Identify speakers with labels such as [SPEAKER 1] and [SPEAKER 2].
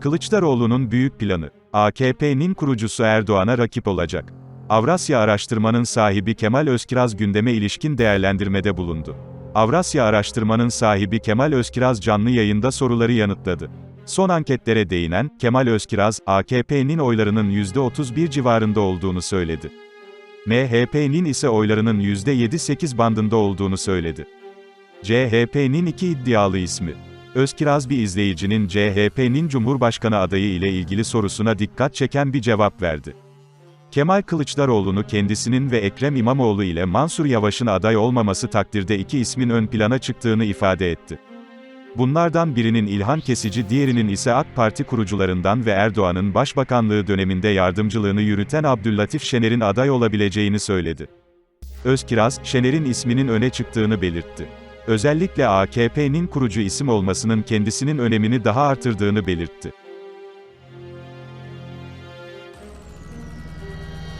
[SPEAKER 1] Kılıçdaroğlu'nun büyük planı. AKP'nin kurucusu Erdoğan'a rakip olacak. Avrasya Araştırma'nın sahibi Kemal Özkiraz gündeme ilişkin değerlendirmede bulundu. Avrasya Araştırma'nın sahibi Kemal Özkiraz canlı yayında soruları yanıtladı. Son anketlere değinen, Kemal Özkiraz, AKP'nin oylarının %31 civarında olduğunu söyledi. MHP'nin ise oylarının %7-8 bandında olduğunu söyledi. CHP'nin iki iddialı ismi. Özkiraz bir izleyicinin CHP'nin Cumhurbaşkanı adayı ile ilgili sorusuna dikkat çeken bir cevap verdi. Kemal Kılıçdaroğlu'nu kendisinin ve Ekrem İmamoğlu ile Mansur Yavaş'ın aday olmaması takdirde iki ismin ön plana çıktığını ifade etti. Bunlardan birinin İlhan Kesici diğerinin ise AK Parti kurucularından ve Erdoğan'ın başbakanlığı döneminde yardımcılığını yürüten Abdüllatif Şener'in aday olabileceğini söyledi. Özkiraz, Şener'in isminin öne çıktığını belirtti. Özellikle AKP'nin kurucu isim olmasının kendisinin önemini daha artırdığını belirtti.